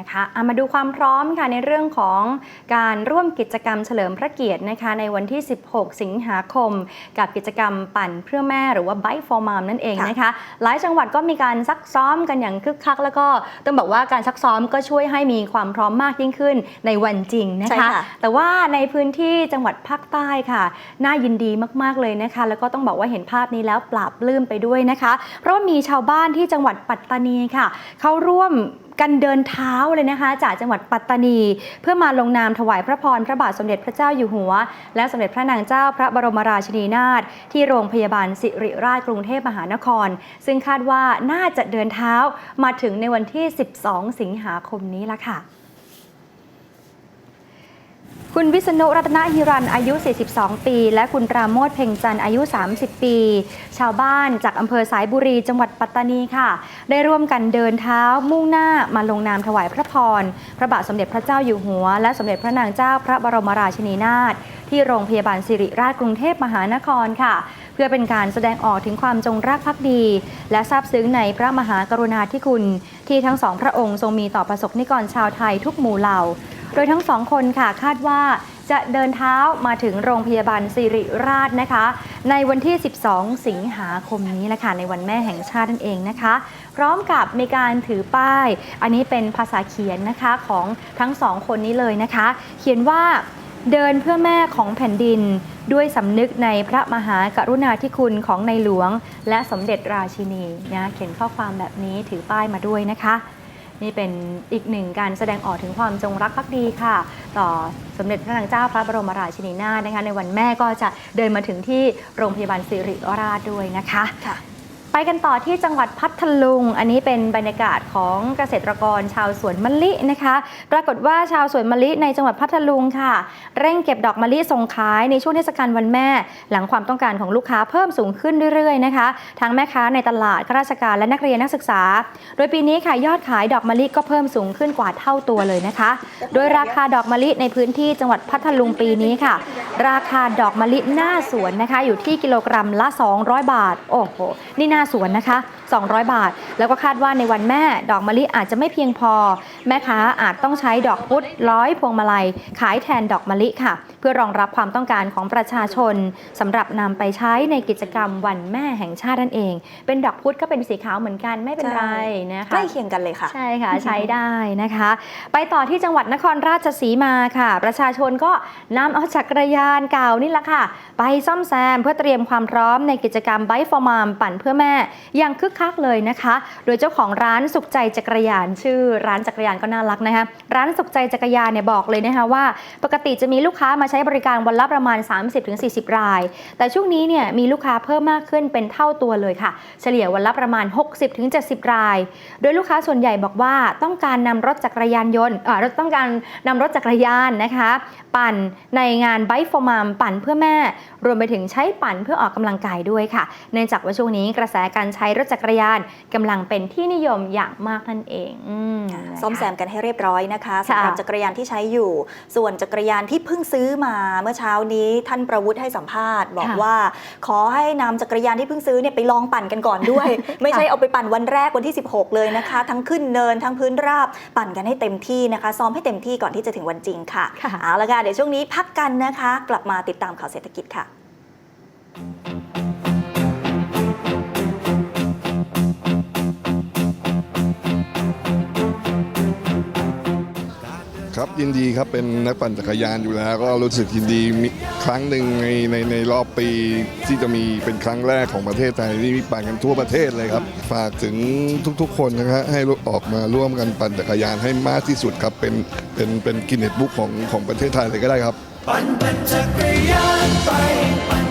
นะคะเอามาดูความพร้อมค่ะในเรื่องของการร่วมกิจกรรมเฉลิมพระเกียรตินะคะในวันที่ 16 สิงหาคม กับกิจกรรมปั่นเพื่อแม่หรือว่า Bike for Mom นั่นเองนะคะ หลายจังหวัดก็มีการซักซ้อมกันอย่างคึกคัก แล้วก็ต้องบอกว่าการซักซ้อมก็ช่วยให้มีความพร้อมมากยิ่งขึ้นในวันจริงนะใช่คะค่ะแต่ว่าในพื้นที่จังหวัดภาคใต้ค่ะ น่ายินดีมากๆเลยนะคะ แล้วก็ต้องบอกว่าเห็นภาพนี้แล้วปราบปลื้มไปด้วยนะคะ เพราะว่ามีชาวบ้านที่จังหวัดปัตตานีค่ะ เขาร่วม กันเดินเท้าเลยนะคะ จากจังหวัดปัตตานี เพื่อมาลงนามถวายพระพรพระบาทสมเด็จพระเจ้าอยู่หัว และสมเด็จพระนางเจ้าพระบรมราชินีนาถที่โรงพยาบาลสิริราชกรุงเทพมหานคร ซึ่งคาดว่าน่าจะเดินเท้ามาถึงในวันที่ 12 สิงหาคมนี้ละค่ะ คุณวิษณุรัตนหิรันอายุ 42 ปี และคุณปราโมทเพ่งจันอายุ 30 ปี ชาวบ้านจากอำเภอสายบุรีจังหวัดปัตตานีค่ะ ได้ร่วมกันเดินเท้ามุ่งหน้ามาลงนามถวายพระพร พระบาทสมเด็จพระเจ้าอยู่หัว และสมเด็จพระนางเจ้าพระบรมราชินีนาถที่โรงพยาบาลสิริราชกรุงเทพมหานครค่ะ เพื่อเป็นการแสดงออกถึงความจงรักภักดี และซาบซึ้งในพระมหากรุณาธิคุณ ที่ทั้งสองพระองค์ทรงมีต่อประสบนิกรชาวไทยทุกหมู่เหล่า โดยทั้งสองคนค่ะคาดว่าจะเดินเท้ามาถึงโรงพยาบาลสิริราชนะคะ ในวันที่ 12 สิงหาคมนี้แหละค่ะในวันแม่แห่งชาตินั่นเองนะคะ พร้อมกับมีการถือป้าย อันนี้เป็นภาษาเขียนนะคะของทั้งสองคนนี้เลยนะคะ เขียนว่าเดินเพื่อแม่ของแผ่นดินด้วยสำนึกในพระมหากรุณาธิคุณของในหลวง และสมเด็จราชินีนะเขียนข้อความแบบนี้ถือป้ายมาด้วยนะคะ นี่เป็นอีกหนึ่งการแสดงออกถึงความจงรักภักดีค่ะ ต่อสมเด็จพระนางเจ้าพระบรมราชินีนาถนะคะในวันแม่ก็จะเดินมาถึงที่โรงพยาบาลสิริราชด้วยนะคะค่ะ ไปกันต่อที่จังหวัดพัทลุง อันนี้เป็นบรรยากาศของเกษตรกรชาวสวนมะลินะคะ ปรากฏว่าชาวสวนมะลิในจังหวัดพัทลุงค่ะ เร่งเก็บดอกมะลิส่งขายในช่วงเทศกาลวันแม่ หลังความต้องการของลูกค้าเพิ่มสูงขึ้นเรื่อยๆนะคะทั้งแม่ค้าในตลาดข้าราชการและนักเรียนนักศึกษา โดยปีนี้ค่ะยอดขายดอกมะลิก็เพิ่มสูงขึ้นกว่าเท่าตัวเลยนะคะ โดยราคาดอกมะลิในพื้นที่จังหวัดพัทลุงปีนี้ค่ะ ราคาดอกมะลิหน้าสวนนะคะ อยู่ที่กิโลกรัมละ 200 บาทโอ้โหนี่น้าสวนนะคะ 200 บาท แล้วก็คาดว่าในวันแม่ดอกมะลิอาจจะไม่เพียงพอ แม่ค้าอาจต้องใช้ดอกพุธร้อยพวงมาลัย ขายแทนดอกมะลิค่ะ พื่อรองรับความต้องการของประชาชนสำหรับนำไปใช้ในกิจกรรมวันแม่แห่งชาตินั่นเอง เป็นดอกพุธก็เป็นสีขาวเหมือนกันไม่เป็นไรนะคะใกล้เคียงกันเลยค่ะ ใช่ค่ะใช้ได้นะคะ ไปต่อที่จังหวัดนครราชสีมาค่ะ ประชาชนก็นำเอาจักรยานเก่านี่แหละค่ะ ไปซ่อมแซมเพื่อเตรียมความพร้อมในกิจกรรม Bike for Mom ปั่นเพื่อแม่อย่างคึกคักเลยนะคะ โดยเจ้าของร้านสุขใจจักรยานชื่อ ร้านจักรยานก็น่ารักนะคะร้านสุขใจจักรยานเนี่ยบอกเลยนะคะว่า ปกติจะมีลูกค้ามาใช้บริการวันละประมาณ 30-40 ราย แต่ช่วงนี้เนี่ยมีลูกค้าเพิ่มมากขึ้นเป็นเท่าตัวเลยค่ะ เฉลี่ยวันละประมาณ 60-70 ราย โดยลูกค้าส่วนใหญ่บอกว่าต้องการนำรถจักรยานยนต์เอ่อรถต้องการนำรถจักรยานนะคะ ปั่นในงาน Bike for Mom ปั่นเพื่อแม่ รวมไปถึงใช้ปั่นเพื่อออกกำลังกายด้วยค่ะ เนื่องจากว่าช่วงนี้กระแสการใช้รถจักรยานกำลังเป็นที่นิยมอย่างมากนั่นเองอืมนะคะซ่อมแซมกันให้เรียบร้อยนะคะค่ะสำหรับจักรยานที่ใช้อยู่ ส่วนจักรยานที่เพิ่งซื้อมาเมื่อเช้านี้ท่านประวุฒิให้สัมภาษณ์ บอกว่า ขอให้นำจักรยานที่เพิ่งซื้อเนี่ยไปลองปั่นกันก่อนด้วย ไม่ใช่เอาไปปั่นวันแรกวันที่ 16 เลยนะคะ ทั้งขึ้นเนินทั้งพื้นราบปั่นกันให้เต็มที่นะคะ ซ้อมให้เต็มที่ก่อนที่จะถึงวันจริงค่ะค่ะเอาละค่ะเดี๋ยวช่วงนี้พักกันนะคะ กลับมาติดตามข่าวเศรษฐกิจค่ะ ครับยินดีครับเป็นนักปั่นจักรยานอยู่แล้ว ก็รู้สึกยินดีครั้งหนึ่งในในในรอบปีที่จะมีเป็นครั้งแรกของประเทศไทยที่มีปั่นกันทั่วประเทศเลยครับ ฝากถึงทุกๆ คนนะฮะให้ออกมาร่วมกันปั่นจักรยานให้มากที่สุดครับเป็นเป็นเป็นกินเน็ตบุ๊กของของประเทศไทยเลยก็ได้ครับ ปั่นปั่นจักรยานไปปั่น